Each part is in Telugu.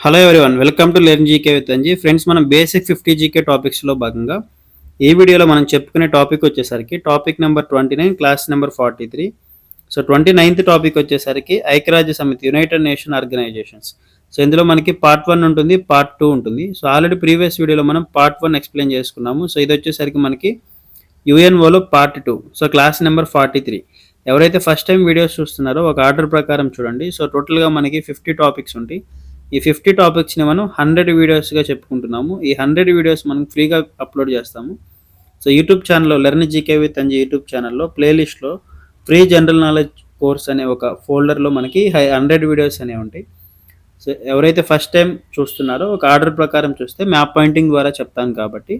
Hello everyone welcome to learn GK with Anji friends మనం బేసిక్ ఫిఫ్టీ జీకే టాపిక్స్లో భాగంగా ఈ వీడియోలో మనం చెప్పుకునే టాపిక్ వచ్చేసరికి topic number twenty nine class number forty three so twenty ninth topic వచ్చేసరికి ఐక్యరాజ్య సమితి యునైటెడ్ నేషన్ ఆర్గనైజేషన్స్ సో ఇందులో మనకి పార్ట్ వన్ ఉంటుంది పార్ట్ టూ ఉంటుంది. సో ఆల్రెడీ ప్రీవియస్ వీడియోలో మనం పార్ట్ వన్ ఎక్స్ప్లెయిన్ చేసుకున్నాము. సో ఇది వచ్చేసరికి మనకి యుఎన్ఓలో part two so class number forty three ఎవరైతే ఫస్ట్ టైం వీడియోస్ చూస్తున్నారో ఒక ఆర్డర్ ప్రకారం చూడండి. సో టోటల్గా మనకి ఫిఫ్టీ టాపిక్స్ ఉంటాయి. ఈ ఫిఫ్టీ టాపిక్స్ని మనం హండ్రెడ్ వీడియోస్గా చెప్పుకుంటున్నాము. ఈ హండ్రెడ్ వీడియోస్ మనం ఫ్రీగా అప్లోడ్ చేస్తాము. సో యూట్యూబ్ ఛానల్లో learn GK with Anji YouTube ఛానల్లో ప్లేలిస్ట్లో ఫ్రీ జనరల్ నాలెడ్జ్ కోర్స్ అనే ఒక ఫోల్డర్లో మనకి హై హండ్రెడ్ వీడియోస్ అనేవి ఉంటాయి. సో ఎవరైతే ఫస్ట్ టైం చూస్తున్నారో ఒక ఆర్డర్ ప్రకారం చూస్తే మ్యాప్ పాయింటింగ్ ద్వారా చెప్తాను కాబట్టి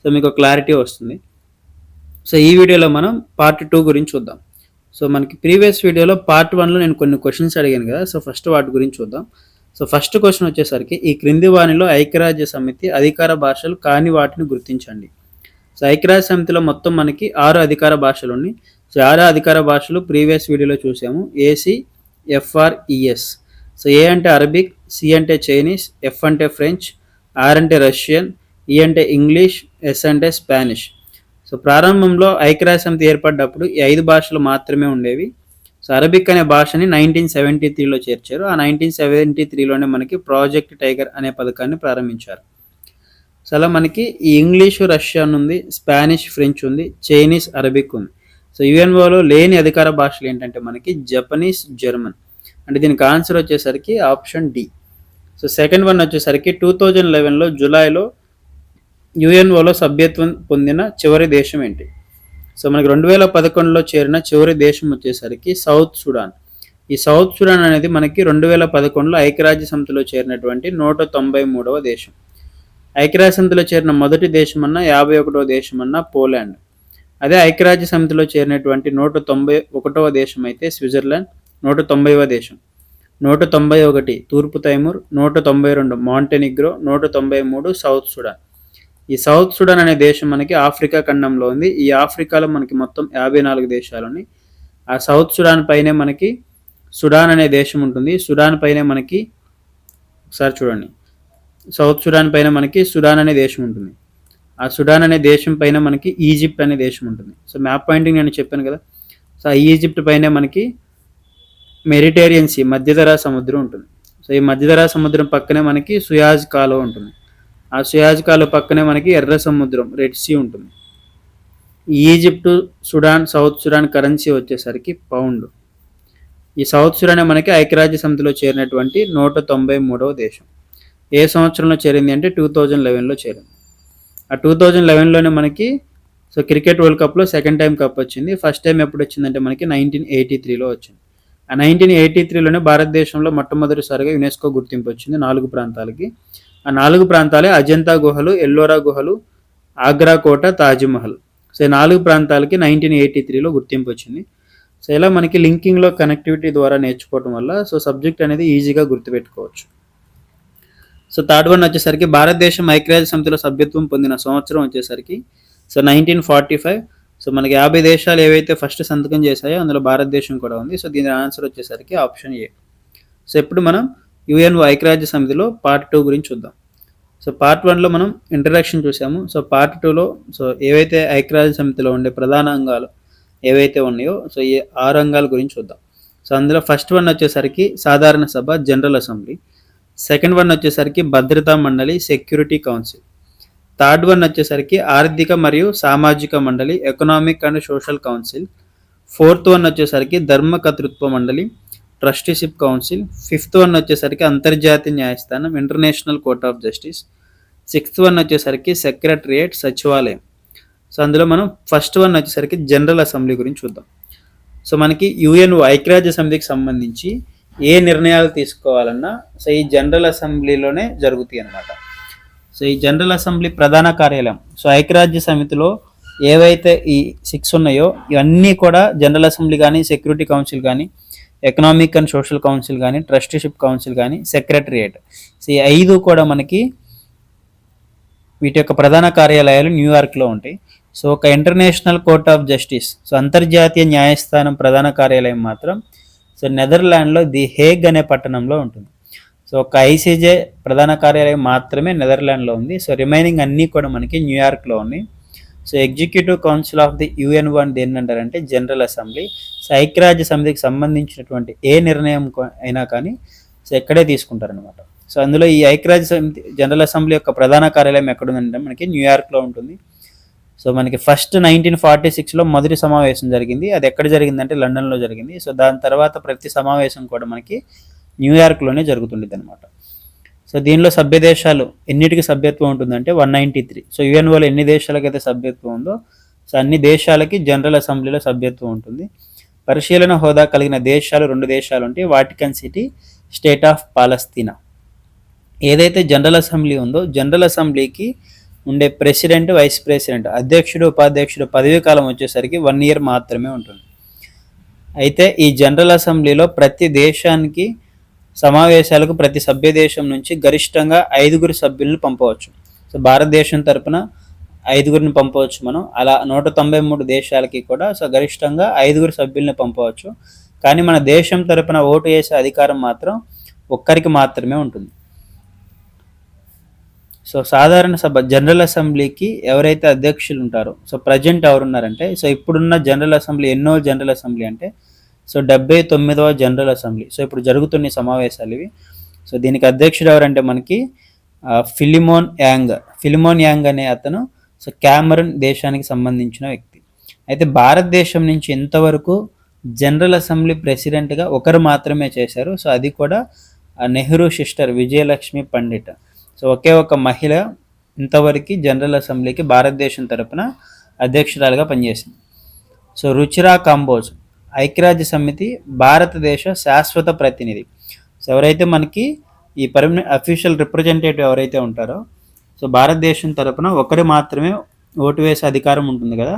సో మీకు క్లారిటీ వస్తుంది. సో ఈ వీడియోలో మనం పార్ట్ టూ గురించి చూద్దాం. సో మనకి ప్రీవియస్ వీడియోలో పార్ట్ వన్లో నేను కొన్ని క్వశ్చన్స్ అడిగాను కదా సో ఫస్ట్ వాటి గురించి చూద్దాం. సో ఫస్ట్ క్వశ్చన్ వచ్చేసరికి ఈ క్రింది వాణిలో ఐక్యరాజ్య సమితి అధికార భాషలు కాని వాటిని గుర్తించండి. సో ఐక్యరాజ్య సమితిలో మొత్తం మనకి ఆరు అధికార భాషలు ఉన్నాయి. సో ఆరు అధికార భాషలు ప్రీవియస్ వీడియోలో చూసాము. A C F R E S e, so A అంటే అరబిక్ సి అంటే చైనీస్ ఎఫ్ అంటే ఫ్రెంచ్ ఆర్ అంటే రష్యన్ ఈ అంటే ఇంగ్లీష్ ఎస్ అంటే స్పానిష్. సో ప్రారంభంలో ఐక్యరాజ్య సమితి ఏర్పడ్డప్పుడు ఈ ఐదు భాషలు మాత్రమే ఉండేవి. సో అరబిక్ అనే భాషని నైన్టీన్ సెవెంటీ త్రీలో చేర్చారు. ఆ నైన్టీన్ సెవెంటీ త్రీలోనే మనకి ప్రాజెక్ట్ టైగర్ అనే పథకాన్ని ప్రారంభించారు. సో అలా మనకి ఈ ఇంగ్లీషు రష్యన్ ఉంది స్పానిష్ ఫ్రెంచ్ ఉంది చైనీస్ అరబిక్ ఉంది. సో యుఎన్ఓలో లేని అధికార భాషలు ఏంటంటే మనకి జపనీస్ జర్మన్. అంటే దీనికి ఆన్సర్ వచ్చేసరికి option D. So second one వచ్చేసరికి టూ థౌజండ్ లెవెన్లో జూలైలో యుఎన్ఓలో సభ్యత్వం పొందిన చివరి దేశం ఏంటి? సో మనకి రెండు వేల పదకొండులో చేరిన చివరి దేశం వచ్చేసరికి సౌత్ సుడాన్. ఈ సౌత్ సుడాన్ అనేది మనకి రెండు వేల పదకొండులో ఐక్యరాజ్య సమితిలో చేరినటువంటి నూట తొంభై మూడవ దేశం. ఐక్యరాజ్య సమితిలో చేరిన మొదటి దేశం అన్న యాభై ఒకటవ దేశం అన్న పోలాండ్. అదే ఐక్యరాజ్య సమితిలో చేరినటువంటి నూట తొంభై ఒకటవ దేశం అయితే స్విట్జర్లాండ్ నూట తొంభైవ దేశం. నూట తొంభై ఒకటి తూర్పు తైమూర్ నూట తొంభై రెండు మాంటెనిగ్రో నూట తొంభై మూడు సౌత్ సుడాన్. ఈ సౌత్ సుడాన్ అనే దేశం మనకి ఆఫ్రికా ఖండంలో ఉంది. ఈ ఆఫ్రికాలో మనకి మొత్తం యాభై నాలుగు దేశాలు ఉన్నాయి. ఆ సౌత్ సుడాన్ పైనే మనకి సుడాన్ అనే దేశం ఉంటుంది. సుడాన్ పైనే మనకి ఒకసారి చూడండి. సౌత్ సుడాన్ పైన మనకి సుడాన్ అనే దేశం ఉంటుంది. ఆ సుడాన్ అనే దేశం పైన మనకి ఈజిప్ట్ అనే దేశం ఉంటుంది. సో మ్యాప్ పాయింటింగ్ నేను చెప్పాను కదా. సో ఆ ఈజిప్ట్ పైనే మనకి మెరిటేరియన్ సీ మధ్యధరా సముద్రం ఉంటుంది. సో ఈ మధ్యధరా సముద్రం పక్కనే మనకి సుయాజ్ కాలువ ఉంటుంది. ఆ సుయాజకాలు పక్కనే మనకి ఎర్ర సముద్రం రెడ్ సీ ఉంటుంది. Egypt Sudan south Sudan currency వచ్చేసరికి పౌండ్. ఈ సౌత్ సుడాన్ మనకి ఐక్యరాజ్య సమితిలో చేరినటువంటి నూట తొంభై మూడవ దేశం. ఏ సంవత్సరంలో చేరింది అంటే టూ థౌజండ్ లెవెన్లో చేరింది. ఆ టూ థౌజండ్ లెవెన్లోనే మనకి సో క్రికెట్ వరల్డ్ కప్లో సెకండ్ టైం కప్ వచ్చింది. ఫస్ట్ టైం ఎప్పుడు వచ్చిందంటే మనకి నైన్టీన్ ఎయిటీ త్రీలో వచ్చింది. ఆ నైన్టీన్ ఎయిటీ త్రీలోనే భారతదేశంలో మొట్టమొదటిసారిగా యునెస్కో గుర్తింపు వచ్చింది నాలుగు ప్రాంతాలకి. ఆ నాలుగు ప్రాంతాలే అజంతా గుహలు ఎల్లోరా గుహలు ఆగ్రా కోట తాజ్మహల్. సో ఈ నాలుగు ప్రాంతాలకి నైన్టీన్ ఎయిటీ త్రీలో గుర్తింపు వచ్చింది. సో ఇలా మనకి లింకింగ్లో కనెక్టివిటీ ద్వారా నేర్చుకోవడం వల్ల సో సబ్జెక్ట్ అనేది ఈజీగా గుర్తుపెట్టుకోవచ్చు. సో థర్డ్ వన్ వచ్చేసరికి భారతదేశం ఐక్యరాజ్య సమితిలో సభ్యత్వం పొందిన సంవత్సరం వచ్చేసరికి so nineteen forty five. So మనకి యాభై దేశాలు ఏవైతే ఫస్ట్ సంతకం చేశాయో అందులో భారతదేశం కూడా ఉంది. సో దీని ఆన్సర్ వచ్చేసరికి ఆప్షన్ ఏ. సో ఇప్పుడు మనం యుఎన్ఓ ఐక్యరాజ్య సమితిలో పార్ట్ టూ గురించి చూద్దాం. సో పార్ట్ వన్లో మనం ఇంట్రడక్షన్ చూసాము. సో పార్ట్ టూలో సో ఏవైతే ఐక్యరాజ్య సమితిలో ఉండే ప్రధాన అంగాలు ఏవైతే ఉన్నాయో సో ఈ ఆరు అంగాల గురించి చూద్దాం. సో అందులో ఫస్ట్ వన్ వచ్చేసరికి సాధారణ సభ జనరల్ అసెంబ్లీ సెకండ్ వన్ వచ్చేసరికి భద్రతా మండలి సెక్యూరిటీ కౌన్సిల్ థర్డ్ వన్ వచ్చేసరికి ఆర్థిక మరియు సామాజిక మండలి economic and social council fourth one వచ్చేసరికి ధర్మకర్తృత్వ మండలి. Trusteeship council. ఫిఫ్త్ వన్ వచ్చేసరికి అంతర్జాతీయ న్యాయస్థానం international court of justice. Sixth one వచ్చేసరికి సెక్రటరియేట్ సచివాలయం. సో అందులో మనం ఫస్ట్ వన్ వచ్చేసరికి జనరల్ అసెంబ్లీ గురించి చూద్దాం. సో మనకి యుఎన్ ఐక్యరాజ్య సమితికి సంబంధించి ఏ నిర్ణయాలు తీసుకోవాలన్నా సో ఈ జనరల్ అసెంబ్లీలోనే జరుగుతాయి అన్నమాట. సో ఈ జనరల్ అసెంబ్లీ ప్రధాన కార్యాలయం. సో ఐక్యరాజ్య సమితిలో ఏవైతే ఈ సిక్స్ ఉన్నాయో ఇవన్నీ కూడా జనరల్ అసెంబ్లీ కానీ సెక్యూరిటీ కౌన్సిల్ కానీ ఎకనామిక్ అండ్ సోషల్ కౌన్సిల్ కానీ ట్రస్టీషిప్ కౌన్సిల్ కానీ సెక్రటరియేట్ సో ఈ ఐదు కూడా మనకి వీటి యొక్క ప్రధాన కార్యాలయాలు న్యూయార్క్లో ఉంటాయి. సో ఒక international court of justice so అంతర్జాతీయ న్యాయస్థానం ప్రధాన కార్యాలయం మాత్రం సో నెదర్లాండ్లో ది హేగ్ అనే పట్టణంలో ఉంటుంది. సో ఒక ఐసీజే ప్రధాన కార్యాలయం మాత్రమే నెదర్లాండ్లో ఉంది. సో రిమైనింగ్ అన్నీ కూడా మనకి న్యూయార్క్లో ఉన్నాయి. So executive council of the UN one దేని అంటారంటే జనరల్ అసెంబ్లీ ఐక్యరాజ్య సమితికి సంబంధించినటువంటి ఏ నిర్ణయం అయినా కానీ సో ఎక్కడే తీసుకుంటారనమాట సో అందులో ఈ ఐక్యరాజ్య సమితి జనరల్ అసెంబ్లీ యొక్క ప్రధాన కార్యాలయం ఎక్కడ ఉందంటే మనకి న్యూయార్క్లో ఉంటుంది. సో మనకి ఫస్ట్ నైన్టీన్ ఫార్టీ సిక్స్లో మొదటి సమావేశం జరిగింది. అది ఎక్కడ జరిగిందంటే లండన్లో జరిగింది. సో దాని తర్వాత ప్రతి సమావేశం కూడా మనకి న్యూయార్క్లోనే జరుగుతుండేది అనమాట సో దీనిలో సభ్య దేశాలు ఎన్నిటికి సభ్యత్వం ఉంటుందంటే వన్ నైంటీ త్రీ. సో యుఎన్ఓలో ఎన్ని దేశాలకైతే సభ్యత్వం ఉందో సో అన్ని దేశాలకి జనరల్ అసెంబ్లీలో సభ్యత్వం ఉంటుంది. పరిశీలన హోదా కలిగిన దేశాలు రెండు దేశాలు ఉంటే Vatican city state of Palestine. ఏదైతే జనరల్ అసెంబ్లీ ఉందో జనరల్ అసెంబ్లీకి ఉండే ప్రెసిడెంట్ వైస్ ప్రెసిడెంట్ అధ్యక్షుడు ఉపాధ్యక్షుడు పదవీ కాలం వచ్చేసరికి వన్ ఇయర్ మాత్రమే ఉంటుంది. అయితే ఈ జనరల్ అసెంబ్లీలో ప్రతి దేశానికి సమావేశాలకు ప్రతి సభ్య దేశం నుంచి గరిష్టంగా ఐదుగురు సభ్యులను పంపవచ్చు. సో భారతదేశం తరపున ఐదుగురిని పంపవచ్చు మనం. అలా నూట తొంభై మూడు దేశాలకి కూడా సో గరిష్టంగా ఐదుగురు సభ్యుల్ని పంపవచ్చు. కానీ మన దేశం తరపున ఓటు వేసే అధికారం మాత్రం ఒక్కరికి మాత్రమే ఉంటుంది. సో సాధారణ సభ జనరల్ అసెంబ్లీకి ఎవరైతే అధ్యక్షులు ఉంటారో సో ప్రజెంట్ ఎవరున్నారంటే సో ఇప్పుడున్న జనరల్ అసెంబ్లీ ఎన్నో జనరల్ అసెంబ్లీ అంటే సో డెబ్బై తొమ్మిదవ జనరల్ అసెంబ్లీ. సో ఇప్పుడు జరుగుతున్న సమావేశాలు ఇవి. సో దీనికి అధ్యక్షుడు ఎవరంటే మనకి ఫిలిమోన్ యాంగ్. ఫిలిమోన్ యాంగ్ అనే అతను సో క్యామరన్ దేశానికి సంబంధించిన వ్యక్తి. అయితే భారతదేశం నుంచి ఇంతవరకు జనరల్ అసెంబ్లీ ప్రెసిడెంట్గా ఒకరు మాత్రమే చేశారు. సో అది కూడా నెహ్రూ సిస్టర్ విజయలక్ష్మి పండిట్. సో ఒకే ఒక మహిళ ఇంతవరకు జనరల్ అసెంబ్లీకి భారతదేశం తరపున అధ్యక్షురాలుగా పనిచేసింది. సో రుచిరా కాంబోజ్ ఐక్యరాజ్య సమితి భారతదేశ శాశ్వత ప్రతినిధి. సో ఎవరైతే మనకి ఈ పర్మనెంట్ అఫీషియల్ రిప్రజెంటేటివ్ ఎవరైతే ఉంటారో సో భారతదేశం తరపున ఒకరు మాత్రమే ఓటు వేసే అధికారం ఉంటుంది కదా.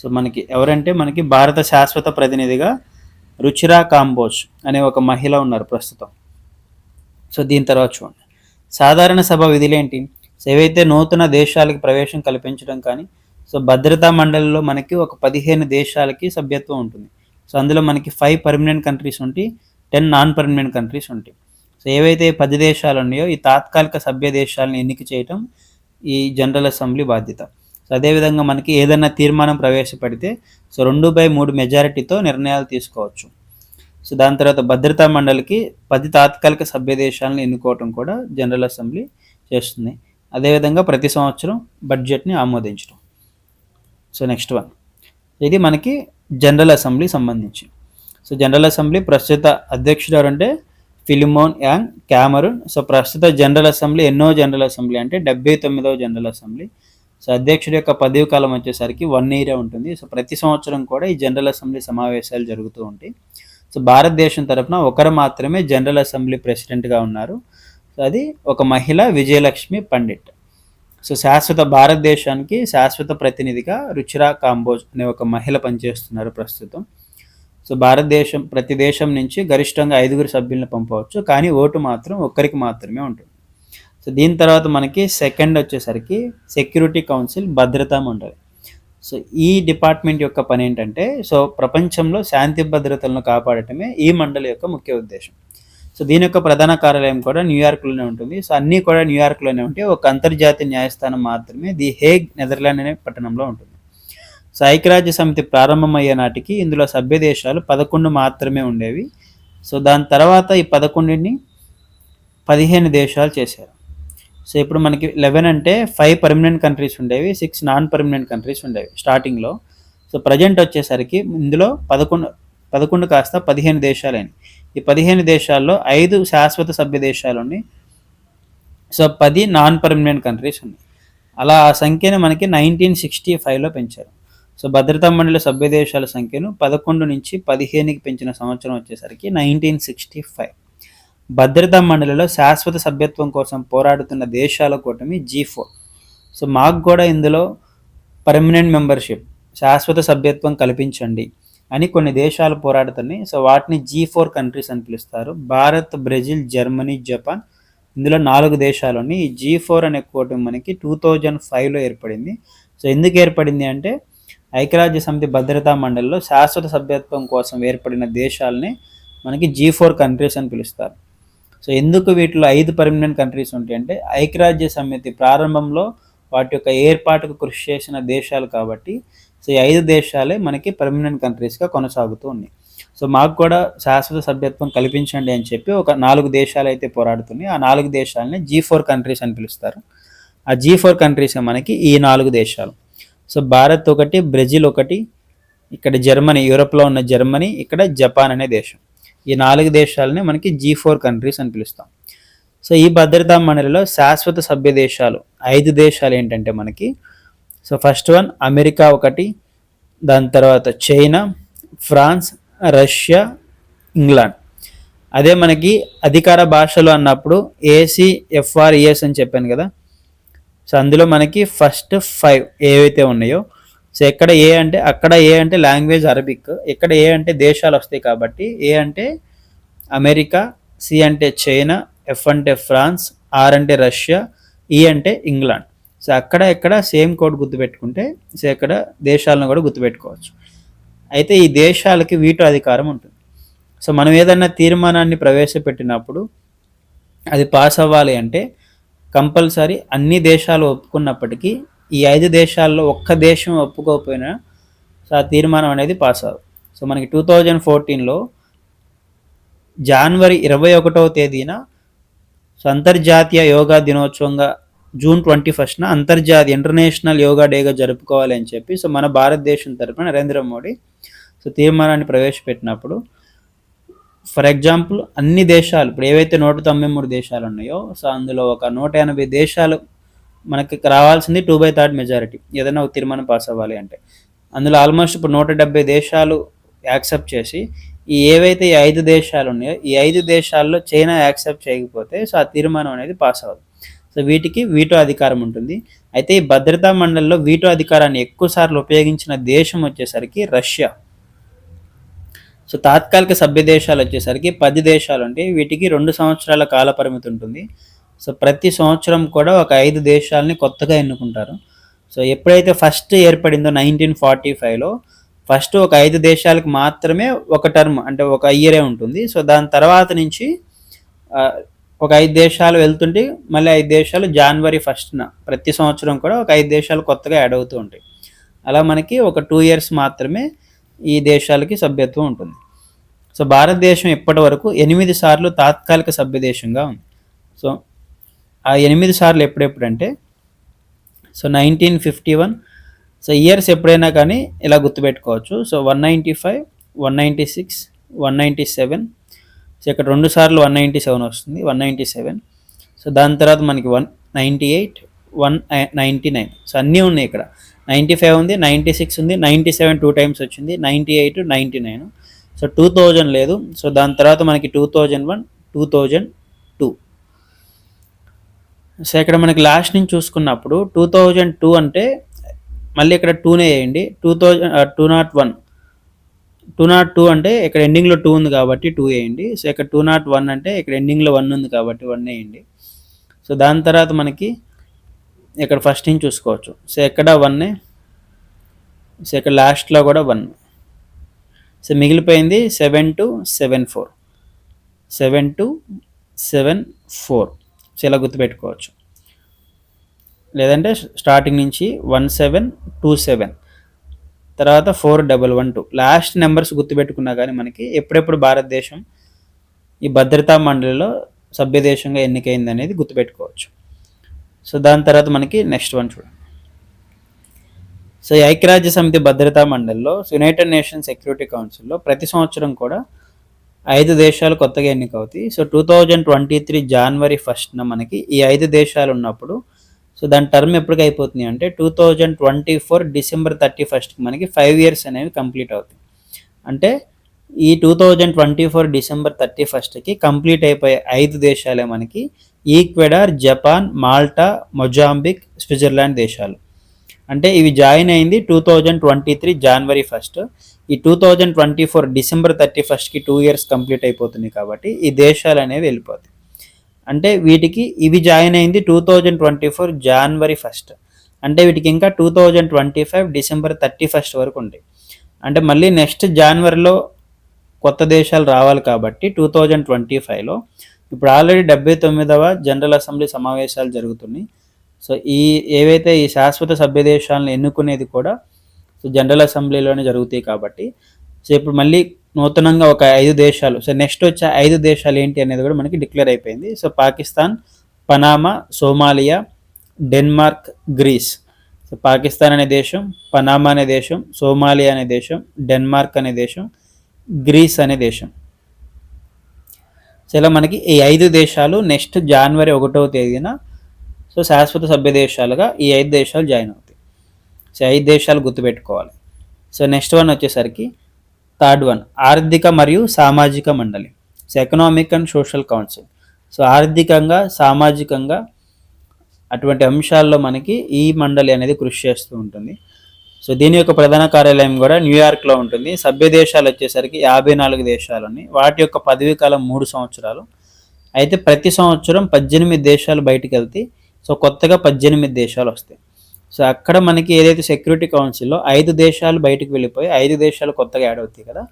సో మనకి ఎవరంటే మనకి భారత శాశ్వత ప్రతినిధిగా రుచిరా కాంబోజ్ అనే ఒక మహిళ ఉన్నారు ప్రస్తుతం. సో దీని తర్వాత చూడండి. సాధారణ సభ విధులేంటి? సో ఏవైతే నూతన దేశాలకి ప్రవేశం కల్పించడం కానీ సో భద్రతా మండలిలో మనకి ఒక పదిహేను దేశాలకి సభ్యత్వం ఉంటుంది. సో అందులో మనకి ఫైవ్ పర్మనెంట్ కంట్రీస్ ఉంటాయి టెన్ నాన్ పర్మనెంట్ కంట్రీస్ ఉంటాయి. సో ఏవైతే పది దేశాలు ఉన్నాయో ఈ తాత్కాలిక సభ్య దేశాలను ఎన్నిక చేయటం ఈ జనరల్ అసెంబ్లీ బాధ్యత. సో అదేవిధంగా మనకి ఏదైనా తీర్మానం ప్రవేశపెడితే సో రెండు బై మూడు మెజారిటీతో నిర్ణయాలు తీసుకోవచ్చు. సో దాని తర్వాత భద్రతా మండలికి పది తాత్కాలిక సభ్య దేశాలను ఎన్నుకోవటం కూడా జనరల్ అసెంబ్లీ చేస్తుంది. అదేవిధంగా ప్రతి సంవత్సరం బడ్జెట్ని ఆమోదించడం సో నెక్స్ట్ వన్ ఇది మనకి జనరల్ అసెంబ్లీ సంబంధించి. సో జనరల్ అసెంబ్లీ ప్రస్తుత అధ్యక్షుడు ఎవరంటే ఫిలిమోన్ యాంగ్ క్యామరూన్. సో ప్రస్తుత జనరల్ అసెంబ్లీ ఎన్నో జనరల్ అసెంబ్లీ అంటే డెబ్బై తొమ్మిదవ జనరల్ అసెంబ్లీ. సో అధ్యక్షుడి యొక్క పదవి కాలం వచ్చేసరికి వన్ ఇయరే ఉంటుంది. సో ప్రతి సంవత్సరం కూడా ఈ జనరల్ అసెంబ్లీ సమావేశాలు జరుగుతూ ఉంటాయి. సో భారతదేశం తరపున ఒకరు మాత్రమే జనరల్ అసెంబ్లీ ప్రెసిడెంట్గా ఉన్నారు. సో అది ఒక మహిళ విజయలక్ష్మి పండిట్. సో శాశ్వత భారతదేశానికి శాశ్వత ప్రతినిధిగా రుచిరా కాంబోజ్ అనే ఒక మహిళ పనిచేస్తున్నారు ప్రస్తుతం. సో భారతదేశం ప్రతి దేశం నుంచి గరిష్టంగా ఐదుగురు సభ్యులను పంపవచ్చు. కానీ ఓటు మాత్రం ఒక్కరికి మాత్రమే ఉంటుంది. సో దీని తర్వాత మనకి సెకండ్ వచ్చేసరికి సెక్యూరిటీ కౌన్సిల్ భద్రతా మండలి. సో ఈ డిపార్ట్మెంట్ యొక్క పని ఏంటంటే సో ప్రపంచంలో శాంతి భద్రతలను కాపాడటమే ఈ మండలి యొక్క ముఖ్య ఉద్దేశం. సో దీని యొక్క ప్రధాన కార్యాలయం కూడా న్యూయార్క్లోనే ఉంటుంది. సో అన్నీ కూడా న్యూయార్క్లోనే ఉంటాయి ఒక అంతర్జాతీయ న్యాయస్థానం మాత్రమే ది హేగ్ నెదర్లాండ్ అనే పట్టణంలో ఉంటుంది. సో ఐక్యరాజ్య సమితి ప్రారంభమయ్యే నాటికి ఇందులో సభ్య దేశాలు పదకొండు మాత్రమే ఉండేవి. సో దాని తర్వాత ఈ పదకొండుని పదిహేను దేశాలు చేశారు. సో ఇప్పుడు మనకి లెవెన్ అంటే ఫైవ్ పర్మనెంట్ కంట్రీస్ ఉండేవి సిక్స్ నాన్ పర్మనెంట్ కంట్రీస్ ఉండేవి స్టార్టింగ్లో సో ప్రజెంట్ వచ్చేసరికి ఇందులో పదకొండు పదకొండు కాస్త పదిహేను దేశాలైనవి. ఈ పదిహేను దేశాల్లో ఐదు శాశ్వత సభ్య దేశాలు ఉన్నాయి. సో పది నాన్ పర్మనెంట్ కంట్రీస్ ఉన్నాయి. అలా ఆ సంఖ్యను మనకి నైన్టీన్ సిక్స్టీ ఫైవ్లో పెంచారు. సో భద్రతా మండలి సభ్య దేశాల సంఖ్యను పదకొండు నుంచి పదిహేనుకి పెంచిన సంవత్సరం వచ్చేసరికి నైన్టీన్ సిక్స్టీ ఫైవ్ భద్రతా మండలిలో శాశ్వత సభ్యత్వం కోసం పోరాడుతున్న దేశాల కూటమి జీ ఫోర్ సో మాకు కూడా ఇందులో పర్మనెంట్ మెంబర్షిప్ శాశ్వత సభ్యత్వం కల్పించండి అని కొన్ని దేశాలు పోరాడుతున్నాయి. సో వాటిని జీ ఫోర్ కంట్రీస్ అని పిలుస్తారు. Bharat Brazil Germany Japan. ఇందులో నాలుగు దేశాలు ఉన్నాయి. ఈ జీ ఫోర్ అనే కూటమి మనకి టూ థౌజండ్ ఫైవ్లో ఏర్పడింది. సో ఎందుకు ఏర్పడింది అంటే ఐక్యరాజ్య సమితి భద్రతా మండలిలో శాశ్వత సభ్యత్వం కోసం ఏర్పడిన దేశాలని మనకి జీ ఫోర్ కంట్రీస్ అని పిలుస్తారు. సో ఎందుకు వీటిలో ఐదు పర్మనెంట్ కంట్రీస్ ఉంటాయి అంటే ఐక్యరాజ్య సమితి ప్రారంభంలో వాటి యొక్క ఏర్పాటుకు కృషి చేసిన దేశాలు కాబట్టి సో ఈ ఐదు దేశాలే మనకి పర్మనెంట్ కంట్రీస్గా కొనసాగుతూ ఉన్నాయి. సో మాకు కూడా శాశ్వత సభ్యత్వం కల్పించండి అని చెప్పి ఒక నాలుగు దేశాలు అయితే పోరాడుతున్నాయి. ఆ నాలుగు దేశాలని జీ ఫోర్ కంట్రీస్ అని పిలుస్తారు. ఆ జీ ఫోర్ కంట్రీస్ మనకి ఈ నాలుగు దేశాలు. సో భారత్ ఒకటి బ్రెజిల్ ఒకటి ఇక్కడ జర్మనీ యూరోప్లో ఉన్న జర్మనీ ఇక్కడ జపాన్ అనే దేశం. ఈ నాలుగు దేశాలని మనకి జీ ఫోర్ కంట్రీస్ అని పిలుస్తాం. సో ఈ భద్రతా మండలిలో శాశ్వత సభ్య దేశాలు ఐదు దేశాలు ఏంటంటే మనకి సో ఫస్ట్ వన్ అమెరికా ఒకటి దాని తర్వాత చైనా ఫ్రాన్స్ రష్యా ఇంగ్లాండ్. అదే మనకి అధికార భాషలు అన్నప్పుడు ఏసీ ఎఫ్ఆర్ఈఎస్ అని చెప్పాను కదా సో అందులో మనకి ఫస్ట్ ఫైవ్ ఏవైతే ఉన్నాయో సో ఎక్కడ ఏ అంటే అక్కడ ఏ అంటే లాంగ్వేజ్ అరబిక్ ఇక్కడ ఏ అంటే దేశాలు వస్తాయి కాబట్టి ఏ అంటే అమెరికా సి అంటే చైనా ఎఫ్ అంటే ఫ్రాన్స్ ఆర్ అంటే రష్యా ఈ e అంటే ఇంగ్లాండ్ సో అక్కడ ఎక్కడ సేమ్ కోడ్ గుర్తుపెట్టుకుంటే సో ఇక్కడ దేశాలను కూడా గుర్తుపెట్టుకోవచ్చు. అయితే ఈ దేశాలకి వీటో అధికారం ఉంటుంది. సో మనం ఏదన్నా తీర్మానాన్ని ప్రవేశపెట్టినప్పుడు అది పాస్ అవ్వాలి అంటే కంపల్సరీ అన్ని దేశాలు ఒప్పుకున్నప్పటికీ ఈ ఐదు దేశాల్లో ఒక్క దేశం ఒప్పుకోకపోయినా సో ఆ తీర్మానం అనేది పాస్ అవ్వదు. సో మనకి టూ థౌజండ్ ఫోర్టీన్లో జనవరి ఇరవై ఒకటవ తేదీన సో అంతర్జాతీయ యోగా దినోత్సవంగా జూన్ ట్వంటీ ఫస్ట్న అంతర్జాతీయ ఇంటర్నేషనల్ యోగా డేగా జరుపుకోవాలి అని చెప్పి సో మన భారతదేశం తరఫున నరేంద్ర మోడీ సో తీర్మానాన్ని ప్రవేశపెట్టినప్పుడు ఫర్ ఎగ్జాంపుల్ అన్ని దేశాలు ఇప్పుడు ఏవైతే నూట తొంభై మూడు దేశాలు ఉన్నాయో సో అందులో ఒక నూట ఎనభై దేశాలు మనకి రావాల్సింది టూ బై థర్డ్ మెజారిటీ ఏదైనా ఒక తీర్మానం పాస్ అవ్వాలి అంటే. అందులో ఆల్మోస్ట్ ఇప్పుడు నూట డెబ్బై దేశాలు యాక్సెప్ట్ చేసి ఈ ఏవైతే ఈ ఐదు దేశాలు ఉన్నాయో ఈ ఐదు దేశాల్లో చైనా యాక్సెప్ట్ చేయకపోతే సో ఆ తీర్మానం అనేది పాస్ అవ్వదు. సో వీటికి వీటో అధికారం ఉంటుంది. అయితే ఈ భద్రతా మండలిలో వీటో అధికారాన్ని ఎక్కువ సార్లు ఉపయోగించిన దేశం వచ్చేసరికి రష్యా. సో తాత్కాలిక సభ్య దేశాలు వచ్చేసరికి పది దేశాలు ఉంటాయి వీటికి రెండు సంవత్సరాల కాల పరిమితి ఉంటుంది. సో ప్రతి సంవత్సరం కూడా ఒక ఐదు దేశాలని కొత్తగా ఎన్నుకుంటారు. సో ఎప్పుడైతే ఫస్ట్ ఏర్పడిందో నైన్టీన్ ఫార్టీ ఫైవ్లో ఫస్ట్ ఒక ఐదు దేశాలకు మాత్రమే ఒక టర్మ్ అంటే ఒక ఇయరే ఉంటుంది. సో దాని తర్వాత నుంచి ఒక ఐదు దేశాలు వెళ్తుంటే మళ్ళీ ఐదు దేశాలు జనవరి ఫస్ట్న ప్రతి సంవత్సరం కూడా ఒక ఐదు దేశాలు కొత్తగా యాడ్ అవుతూ ఉంటాయి. అలా మనకి ఒక టూ ఇయర్స్ మాత్రమే ఈ దేశాలకి సభ్యత్వం ఉంటుంది. సో భారతదేశం ఇప్పటి వరకు ఎనిమిది సార్లు తాత్కాలిక సభ్య దేశంగా ఉంది. సో ఆ ఎనిమిది సార్లు ఎప్పుడెప్పుడంటే so nineteen fifty one so years ఎప్పుడైనా కానీ ఇలా గుర్తుపెట్టుకోవచ్చు. So one ninety five one ninety six one ninety seven so ఇక్కడ రెండు సార్లు వన్ నైంటీ సెవెన్ వస్తుంది వన్ నైంటీ సెవెన్. సో దాని తర్వాత మనకి one ninety eight one ninety nine. So అన్నీ ఉన్నాయి ఇక్కడ. నైంటీ ఫైవ్ ఉంది నైంటీ సిక్స్ ఉంది నైంటీ సెవెన్ టూ టైమ్స్ వచ్చింది ninety eight ninety nine. So two thousand లేదు. సో దాని తర్వాత మనకి two thousand one two thousand two so ఇక్కడ మనకి లాస్ట్ నుంచి చూసుకున్నప్పుడు టూ థౌజండ్ టూ అంటే మళ్ళీ ఇక్కడ టూనే వేయండి. Two thousand two nought one two nought two అంటే ఇక్కడ ఎండింగ్లో టూ ఉంది కాబట్టి టూ వేయండి. సో ఇక్కడ టూ నాట్ వన్ అంటే ఇక్కడ ఎండింగ్లో వన్ ఉంది కాబట్టి వన్ వేయండి. సో దాని తర్వాత మనకి ఇక్కడ ఫస్ట్ నుంచి చూసుకోవచ్చు. సో ఎక్కడ వన్ సో ఇక్కడ లాస్ట్లో కూడా వన్ సో మిగిలిపోయింది seven two seven four seven two seven four so ఇలా గుర్తుపెట్టుకోవచ్చు. లేదంటే స్టార్టింగ్ నుంచి వన్ సెవెన్ టూ సెవెన్ తర్వాత four double one two last numbers గుర్తుపెట్టుకున్నా కానీ మనకి ఎప్పుడెప్పుడు భారతదేశం ఈ భద్రతా మండలిలో సభ్యదేశంగా ఎన్నికైంది అనేది గుర్తుపెట్టుకోవచ్చు. సో దాని తర్వాత మనకి నెక్స్ట్ వన్ చూడండి. సో ఈ ఐక్యరాజ్య సమితి భద్రతా మండలిలో యునైటెడ్ నేషన్స్ సెక్యూరిటీ కౌన్సిల్లో ప్రతి సంవత్సరం కూడా ఐదు దేశాలు కొత్తగా ఎన్నికవుతాయి. So two thousand twenty three జనవరి ఫస్ట్న మనకి ఈ ఐదు దేశాలు ఉన్నప్పుడు సో దాని టర్మ్ ఎప్పటికి అయిపోతుంది అంటే two thousand twenty four December thirty ఫస్ట్కి మనకి ఫైవ్ ఇయర్స్ అనేవి కంప్లీట్ అవుతాయి. అంటే ఈ two thousand twenty four December thirty ఫస్ట్కి కంప్లీట్ అయిపోయే ఐదు దేశాలే మనకి Ecuador Japan Malta Mozambique Switzerland దేశాలు. అంటే ఇవి జాయిన్ అయింది టూ థౌజండ్ ట్వంటీ త్రీ జనవరి ఫస్ట్ ఈ two thousand twenty four December thirty ఫస్ట్కి టూ ఇయర్స్ కంప్లీట్ అయిపోతుంది కాబట్టి ఈ దేశాలు అనేవి వెళ్ళిపోతాయి. అంటే వీటికి ఇవి జాయిన్ అయింది టూ థౌజండ్ ట్వంటీ ఫోర్ జనవరి ఫస్ట్ అంటే వీటికి ఇంకా two thousand twenty five December thirty first వరకు ఉంటాయి. అంటే మళ్ళీ నెక్స్ట్ జనవరిలో కొత్త దేశాలు రావాలి కాబట్టి టూ థౌజండ్ ట్వంటీ ఫైవ్లో ఇప్పుడు ఆల్రెడీ డెబ్బై తొమ్మిదవ జనరల్ అసెంబ్లీ సమావేశాలు జరుగుతున్నాయి. సో ఈ ఏవైతే ఈ శాశ్వత సభ్య దేశాలను ఎన్నుకునేది కూడా సో జనరల్ అసెంబ్లీలోనే జరుగుతాయి కాబట్టి. సో ఇప్పుడు మళ్ళీ నూతనంగా ఒక ఐదు దేశాలు సో నెక్స్ట్ వచ్చే ఐదు దేశాలు ఏంటి అనేది కూడా మనకి డిక్లేర్ అయిపోయింది. So Pakistan Panama Somalia Denmark Greece. So Pakistan అనే దేశం పనామా అనే దేశం సోమాలియా అనే దేశం డెన్మార్క్ అనే దేశం గ్రీస్ అనే దేశం. సో ఇలా మనకి ఈ ఐదు దేశాలు నెక్స్ట్ జనవరి ఒకటవ తేదీన సో శాశ్వత సభ్య దేశాలుగా ఈ ఐదు దేశాలు జాయిన్ అవుతాయి. సో ఐదు దేశాలు గుర్తుపెట్టుకోవాలి. సో నెక్స్ట్ వన్ వచ్చేసరికి థర్డ్ వన్ ఆర్థిక మరియు సామాజిక మండలి. So economic and social council so ఆర్థికంగా సామాజికంగా అటువంటి అంశాల్లో మనకి ఈ మండలి అనేది కృషి చేస్తూ ఉంటుంది. సో దీని యొక్క ప్రధాన కార్యాలయం కూడా న్యూయార్క్లో ఉంటుంది. సభ్య దేశాలు వచ్చేసరికి యాభై నాలుగు దేశాలు ఉన్నాయి. వాటి యొక్క పదవీ కాలం మూడు సంవత్సరాలు. అయితే ప్రతి సంవత్సరం పద్దెనిమిది దేశాలు బయటికి వెళ్తాయి. సో కొత్తగా పద్దెనిమిది దేశాలు వస్తాయి. సో అక్కడ మనకి ఏదైతే సెక్యూరిటీ కౌన్సిల్లో ఐదు దేశాలు బయటకు వెళ్ళిపోయి ఐదు దేశాలు కొత్తగా యాడ్ అవుతాయి కదా.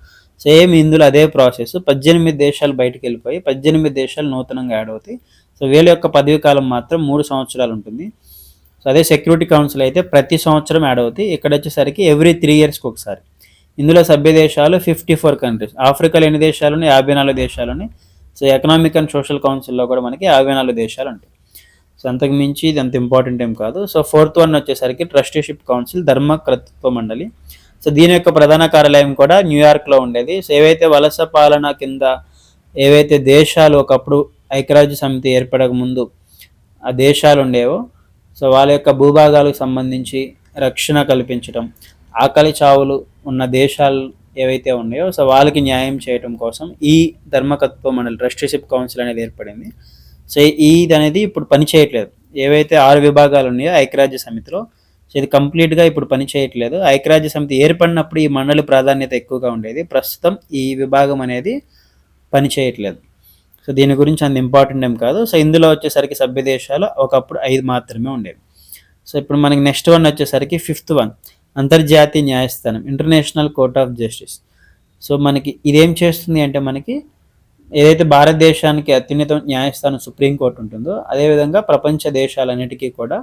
సేమ్ ఇందులో అదే ప్రాసెస్. పద్దెనిమిది దేశాలు బయటకు వెళ్ళిపోయి పద్దెనిమిది దేశాలు నూతనంగా యాడ్ అవుతాయి. సో వీళ్ళ యొక్క పదవి కాలం మాత్రం మూడు సంవత్సరాలు ఉంటుంది. సో అదే సెక్యూరిటీ కౌన్సిల్ అయితే ప్రతి సంవత్సరం యాడ్ అవుతాయి. ఇక్కడ వచ్చేసరికి ఎవ్రీ త్రీ ఇయర్స్కి ఒకసారి. ఇందులో సభ్య దేశాలు ఫిఫ్టీ ఫోర్ కంట్రీస్ ఆఫ్రికాలో ఎన్ని దేశాలని యాభై నాలుగు దేశాలని సో ఎకనామిక్ అండ్ సోషల్ కౌన్సిల్లో కూడా మనకి యాభై నాలుగు దేశాలు ఉంటాయి. సో అంతకు మించి ఇది అంత ఇంపార్టెంట్ ఏం కాదు. సో ఫోర్త్ వన్ వచ్చేసరికి ట్రస్టీషిప్ కౌన్సిల్ ధర్మకర్తృత్వ మండలి. సో దీని యొక్క ప్రధాన కార్యాలయం కూడా న్యూయార్క్లో ఉండేది. సో ఏవైతే వలస పాలన కింద ఏవైతే దేశాలు ఒకప్పుడు ఐక్యరాజ్య సమితి ఏర్పడక ముందు ఆ దేశాలు ఉండేవో సో వాళ్ళ యొక్క భూభాగాలకు సంబంధించి రక్షణ కల్పించడం ఆకలి చావులు ఉన్న దేశాలు ఏవైతే ఉన్నాయో సో వాళ్ళకి న్యాయం చేయడం కోసం ఈ ధర్మకత్వ మండలి ట్రస్టీషిప్ కౌన్సిల్ అనేది ఏర్పడింది. సో ఇది అనేది ఇప్పుడు పని చేయట్లేదు. ఏవైతే ఆరు విభాగాలు ఉన్నాయో ఐక్యరాజ్య సమితిలో సో ఇది కంప్లీట్గా ఇప్పుడు పని చేయట్లేదు. ఐక్యరాజ్య సమితి ఏర్పడినప్పుడు ఈ మండలి ప్రాధాన్యత ఎక్కువగా ఉండేది. ప్రస్తుతం ఈ విభాగం అనేది పని చేయట్లేదు. సో దీని గురించి అంత ఇంపార్టెంట్ ఏం కాదు. సో ఇందులో వచ్చేసరికి సభ్య దేశాలు ఒకప్పుడు ఐదు మాత్రమే ఉండేవి. సో ఇప్పుడు మనకి నెక్స్ట్ వన్ వచ్చేసరికి ఫిఫ్త్ వన్ అంతర్జాతీయ న్యాయస్థానం international court of justice so మనకి ఇదేం చేస్తుంది అంటే మనకి ఏదైతే భారతదేశానికి అత్యున్నత న్యాయస్థానం సుప్రీంకోర్టు ఉంటుందో అదేవిధంగా ప్రపంచ దేశాలన్నిటికీ కూడా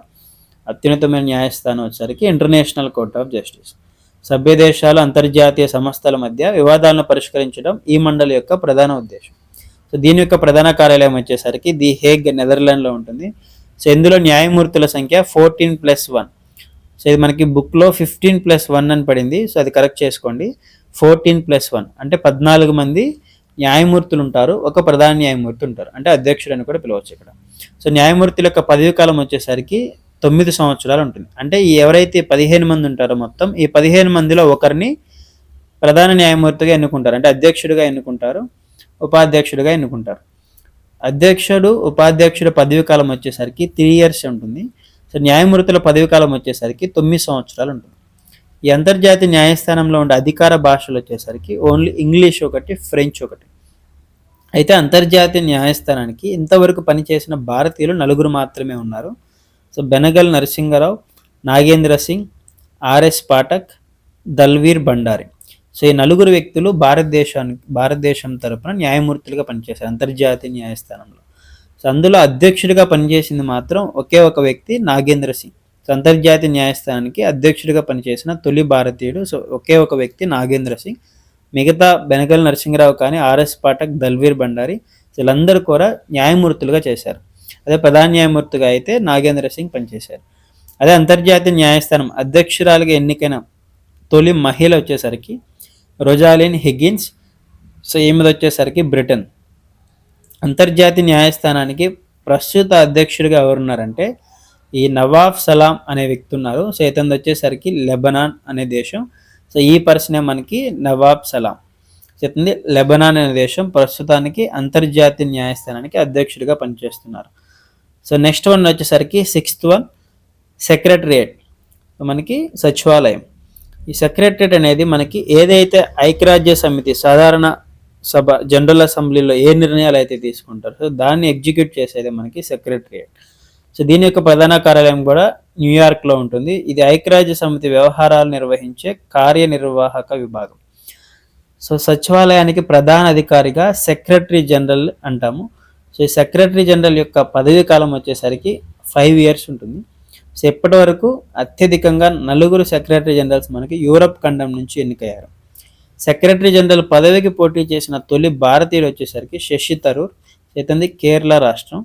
అత్యున్నతమైన న్యాయస్థానం వచ్చేసరికి ఇంటర్నేషనల్ కోర్ట్ ఆఫ్ జస్టిస్ సభ్య దేశాలు అంతర్జాతీయ సంస్థల మధ్య వివాదాలను పరిష్కరించడం ఈ మండలి యొక్క ప్రధాన ఉద్దేశం. సో దీని యొక్క ప్రధాన కార్యాలయం వచ్చేసరికి ది హేగ్ నెదర్లాండ్లో ఉంటుంది. సో ఇందులో న్యాయమూర్తుల సంఖ్య ఫోర్టీన్ ప్లస్ వన్. సో ఇది మనకి బుక్లో ఫిఫ్టీన్ ప్లస్ వన్ అని పడింది. సో అది కరెక్ట్ చేసుకోండి. Fourteen plus one. అంటే పద్నాలుగు మంది న్యాయమూర్తులు ఉంటారు. ఒక ప్రధాన న్యాయమూర్తి ఉంటారు. అంటే అధ్యక్షుడు అని కూడా పిలవచ్చు ఇక్కడ. సో న్యాయమూర్తుల యొక్క పదవి కాలం వచ్చేసరికి తొమ్మిది సంవత్సరాలు ఉంటుంది. అంటే ఎవరైతే పదిహేను మంది ఉంటారో మొత్తం ఈ పదిహేను మందిలో ఒకరిని ప్రధాన న్యాయమూర్తిగా ఎన్నుకుంటారు. అంటే అధ్యక్షుడిగా ఎన్నుకుంటారు. ఉపాధ్యక్షుడిగా ఎన్నుకుంటారు. అధ్యక్షుడు ఉపాధ్యక్షుడు పదవి కాలం వచ్చేసరికి త్రీ ఇయర్స్ ఉంటుంది. సో న్యాయమూర్తుల పదవి కాలం వచ్చేసరికి తొమ్మిది సంవత్సరాలు ఉంటుంది. ఈ అంతర్జాతీయ న్యాయస్థానంలో ఉండే అధికార భాషలు వచ్చేసరికి ఓన్లీ ఇంగ్లీష్ ఒకటి ఫ్రెంచ్ ఒకటి. అయితే అంతర్జాతీయ న్యాయస్థానానికి ఇంతవరకు పనిచేసిన భారతీయులు నలుగురు మాత్రమే ఉన్నారు. So Benegal Narasinga Rao Nagendra Singh R S Pathak Dalveer Bhandari. So ఈ నలుగురు వ్యక్తులు భారతదేశానికి భారతదేశం తరపున న్యాయమూర్తులుగా పనిచేశారు అంతర్జాతీయ న్యాయస్థానంలో. సో అందులో అధ్యక్షుడిగా పనిచేసింది మాత్రం ఒకే ఒక వ్యక్తి నాగేంద్ర సింగ్. సో అంతర్జాతీయ న్యాయస్థానానికి అధ్యక్షుడిగా పనిచేసిన తొలి భారతీయుడు సో ఒకే ఒక వ్యక్తి నాగేంద్ర సింగ్. మిగతా బెనగల్ నరసింహరావు కానీ ఆర్ఎస్ పాఠక్ దల్వీర్ భండారి వీళ్ళందరూ కూడా న్యాయమూర్తులుగా చేశారు. అదే ప్రధాన న్యాయమూర్తిగా అయితే నాగేంద్ర సింగ్ పనిచేశారు. అదే అంతర్జాతీయ న్యాయస్థానం అధ్యక్షురాలుగా ఎన్నికైన తొలి మహిళ వచ్చేసరికి రొజాలిన్ హిగ్గిన్స్. సో ఈమెది వచ్చేసరికి బ్రిటన్. అంతర్జాతీయ న్యాయస్థానానికి ప్రస్తుత అధ్యక్షుడిగా ఎవరున్నారంటే ఈ నవాబ్ సలాం అనే వ్యక్తి ఉన్నారు. సో ఇతను వచ్చేసరికి లెబనాన్ అనే దేశం. సో ఈ పర్సనే మనకి నవాబ్ సలాం. చెప్తుంది లెబనాన్ అనే దేశం ప్రస్తుతానికి అంతర్జాతీయ న్యాయస్థానానికి అధ్యక్షుడిగా పనిచేస్తున్నారు. సో నెక్స్ట్ వన్ వచ్చేసరికి సిక్స్త్ వన్ సెక్రటరియేట్. మనకి సచివాలయం. ఈ సెక్రటరేట్ అనేది మనకి ఏదైతే ఐక్యరాజ్య సమితి సాధారణ సభ జనరల్ అసెంబ్లీలో ఏ నిర్ణయాలు అయితే తీసుకుంటారో సో దాన్ని ఎగ్జిక్యూట్ చేసేది మనకి సెక్రటరియట్ సో దీని యొక్క ప్రధాన కార్యాలయం కూడా న్యూయార్క్లో ఉంటుంది. ఇది ఐక్యరాజ్య సమితి వ్యవహారాలు నిర్వహించే కార్యనిర్వాహక విభాగం. సో సచివాలయానికి ప్రధాన అధికారిగా సెక్రటరీ జనరల్ అంటాము. సో ఈ సెక్రటరీ జనరల్ యొక్క పదవీ కాలం వచ్చేసరికి ఫైవ్ ఇయర్స్ ఉంటుంది. సో ఇప్పటి వరకు అత్యధికంగా నలుగురు సెక్రటరీ జనరల్స్ మనకి యూరప్ ఖండం నుంచి ఎన్నికయ్యారు. సెక్రటరీ జనరల్ పదవికి పోటీ చేసిన తొలి భారతీయుడు వచ్చేసరికి శశి తరూర్ ఇతనిది కేరళ రాష్ట్రం.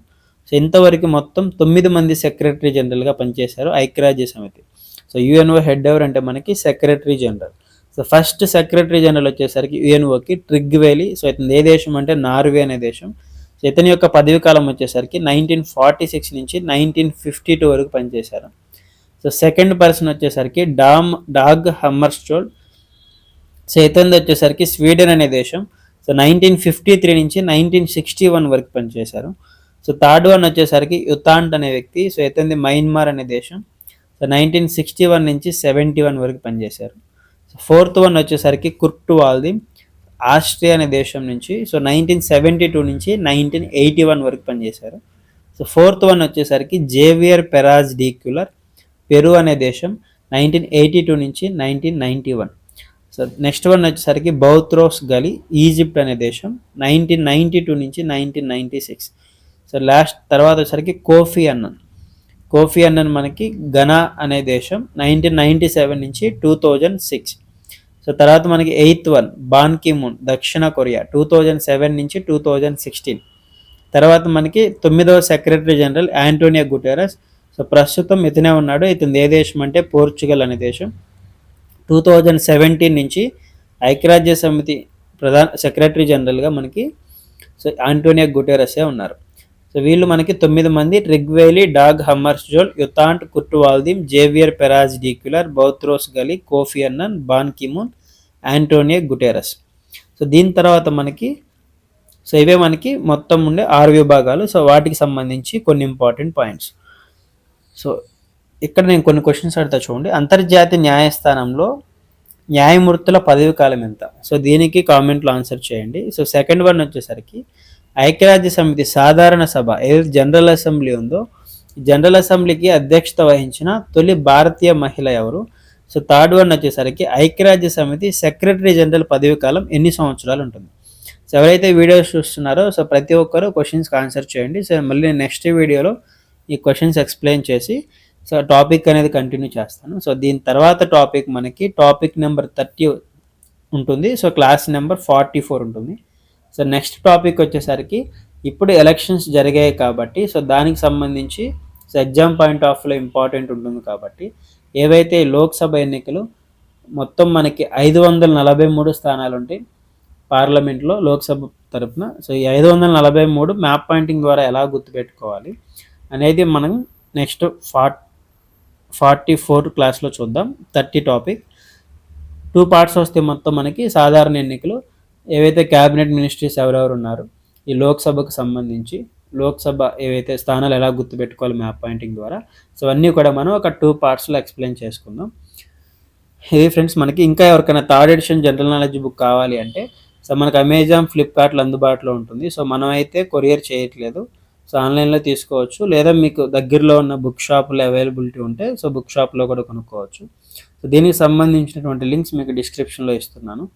సో ఇంతవరకు మొత్తం తొమ్మిది మంది సెక్రటరీ జనరల్గా పనిచేశారు ఐక్యరాజ్య సమితి. సో యుఎన్ఓ హెడ్ ఎవరు అంటే మనకి secretary general. So first secretary general వచ్చేసరికి యుఎన్ఓకి ట్రిగ్వేలి సో అయితే ఏ దేశం అంటే నార్వే అనే దేశం. సో ఇతని యొక్క పదవి కాలం వచ్చేసరికి నైన్టీన్ ఫార్టీ సిక్స్ నుంచి నైన్టీన్ ఫిఫ్టీ టూ వరకు పనిచేశారు. సో సెకండ్ పర్సన్ వచ్చేసరికి డామ్ డాగ్ హమ్మర్స్టోల్డ్ సో వచ్చేసరికి స్వీడన్ అనే దేశం. సో నైన్టీన్ ఫిఫ్టీ త్రీ నుంచి నైన్టీన్ సిక్స్టీ వన్ వరకు పనిచేశారు. సో థర్డ్ వన్ వచ్చేసరికి యుతాంట్ అనే వ్యక్తి సో ఇతనిది మయన్మార్ అనే దేశం. సో నైన్టీన్ సిక్స్టీ వన్ నుంచి సెవెంటీ వన్ వరకు పనిచేశారు. సో ఫోర్త్ వన్ వచ్చేసరికి కుర్టు వాల్ది ఆస్ట్రియా అనే దేశం నుంచి సో నైన్టీన్ సెవెంటీ టూ నుంచి నైన్టీన్ ఎయిటీ వన్ వరకు పనిచేశారు. సో ఫోర్త్ వన్ వచ్చేసరికి Javier Perez de Cuellar Peru అనే దేశం నైన్టీన్ ఎయిటీ టూ నుంచి nineteen ninety one so next one వచ్చేసరికి బౌత్రోస్ గలి ఈజిప్ట్ అనే దేశం నైన్టీన్ నైంటీ టూ నుంచి nineteen ninety six so last తర్వాత వచ్చేసరికి కోఫీ అన్నన్ కోఫీ అన్నన్ మనకి ఘనా అనే దేశం నైన్టీన్ నైంటీ సెవెన్ నుంచి టూ థౌజండ్ సిక్స్ సో తర్వాత మనకి ఎయిత్ వన్ బాన్ కిమున్ దక్షిణ కొరియా టూ థౌజండ్ సెవెన్ నుంచి టూ థౌజండ్ సిక్స్టీన్. తర్వాత మనకి తొమ్మిదవ secretary general Antonio Guterres. So ప్రస్తుతం ఇతనే ఉన్నాడు. ఇతని ఏ దేశం అంటే పోర్చుగల్ అనే దేశం. టూ థౌజండ్ సెవెంటీన్ నుంచి ఐక్యరాజ్య సమితి ప్రధాన సెక్రటరీ జనరల్గా మనకి సో ఆంటోనియా గుటెరసే ఉన్నారు. సో వీళ్ళు మనకి తొమ్మిది మంది Trygve Lie Dag Hammarskjold U Thant Kurt Waldheim Javier Perez de Cuellar Boutros Ghali Kofi Annan Ban Ki-moon Antonio Guterres. So దీని తర్వాత మనకి సో ఇవే మనకి మొత్తం ఉండే ఆరు విభాగాలు. సో వాటికి సంబంధించి కొన్ని ఇంపార్టెంట్ పాయింట్స్ సో ఇక్కడ నేను కొన్ని క్వశ్చన్స్ అడుగుతా చూడండి. అంతర్జాతీయ న్యాయస్థానంలో న్యాయమూర్తుల పదవి కాలం ఎంత? సో దీనికి కామెంట్లో ఆన్సర్ చేయండి. సో సెకండ్ వన్ వచ్చేసరికి ఐక్యరాజ్య సమితి సాధారణ సభ ఏదైతే జనరల్ అసెంబ్లీ ఉందో జనరల్ అసెంబ్లీకి అధ్యక్షత వహించిన తొలి భారతీయ మహిళ ఎవరు? సో థర్డ్ వన్ వచ్చేసరికి ఐక్యరాజ్య సమితి సెక్రటరీ జనరల్ పదవి కాలం ఎన్ని సంవత్సరాలు ఉంటుంది? సో ఎవరైతే వీడియోస్ చూస్తున్నారో సో ప్రతి ఒక్కరు క్వశ్చన్స్కి ఆన్సర్ చేయండి. సో మళ్ళీ నెక్స్ట్ వీడియోలో ఈ క్వశ్చన్స్ ఎక్స్ప్లెయిన్ చేసి సో టాపిక్ అనేది కంటిన్యూ చేస్తాను. సో దీని తర్వాత టాపిక్ మనకి టాపిక్ నెంబర్ థర్టీ ఉంటుంది. So class number forty four ఉంటుంది. సో నెక్స్ట్ టాపిక్ వచ్చేసరికి ఇప్పుడు ఎలక్షన్స్ జరిగాయి కాబట్టి సో దానికి సంబంధించి సో ఎగ్జామ్ పాయింట్ ఆఫ్లో ఇంపార్టెంట్ ఉంటుంది కాబట్టి ఏవైతే లోక్సభ ఎన్నికలు మొత్తం మనకి ఐదు వందల నలభై మూడు స్థానాలు ఉంటాయి పార్లమెంట్లో లోక్సభ తరఫున సో ఈ ఐదు వందల నలభై మూడు మ్యాప్ పాయింటింగ్ ద్వారా ఎలా గుర్తుపెట్టుకోవాలి అనేది మనం నెక్స్ట్ ఫార్ట్ ఫార్టీ ఫోర్ క్లాస్లో చూద్దాం థర్టీ టాపిక్ టూ పార్ట్స్ వస్తే మొత్తం మనకి సాధారణ ఎన్నికలు ఏవైతే క్యాబినెట్ మినిస్ట్రీస్ ఎవరెవరు ఉన్నారు ఈ లోక్సభకు సంబంధించి లోక్సభ ఏవైతే స్థానాలు ఎలా గుర్తుపెట్టుకోవాలి మ్యాప్ పాయింటింగ్ ద్వారా సో అన్నీ కూడా మనం ఒక టూ పార్ట్స్లో ఎక్స్ప్లెయిన్ చేసుకుందాం. ఇది ఫ్రెండ్స్ మనకి ఇంకా ఎవరికైనా third edition general knowledge book కావాలి అంటే సో మనకు అమెజాన్ ఫ్లిప్కార్ట్లో అందుబాటులో ఉంటుంది. సో మనం అయితే కొరియర్ చేయట్లేదు. సో ఆన్లైన్లో తీసుకోవచ్చు. లేదా మీకు దగ్గరలో ఉన్న బుక్ షాపులు అవైలబిలిటీ ఉంటే సో బుక్ షాప్లో కూడా కొనుక్కోవచ్చు. సో దీనికి సంబంధించినటువంటి లింక్స్ మీకు డిస్క్రిప్షన్లో ఇస్తున్నాను.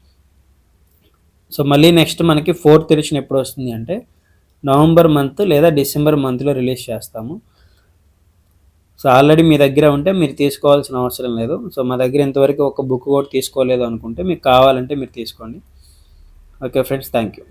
సో మళ్ళీ నెక్స్ట్ మనకి ఫోర్త్ ఎడిషన్ ఎప్పుడు వస్తుంది అంటే నవంబర్ మంత్ లేదా డిసెంబర్ మంత్లో రిలీజ్ చేస్తాము. సో ఆల్రెడీ మీ దగ్గర ఉంటే మీరు తీసుకోవాల్సిన అవసరం లేదు. సో మా దగ్గర ఇంతవరకు ఒక బుక్ కూడా తీసుకోలేదు అనుకుంటే మీకు కావాలంటే మీరు తీసుకోండి. Okay friends thank you.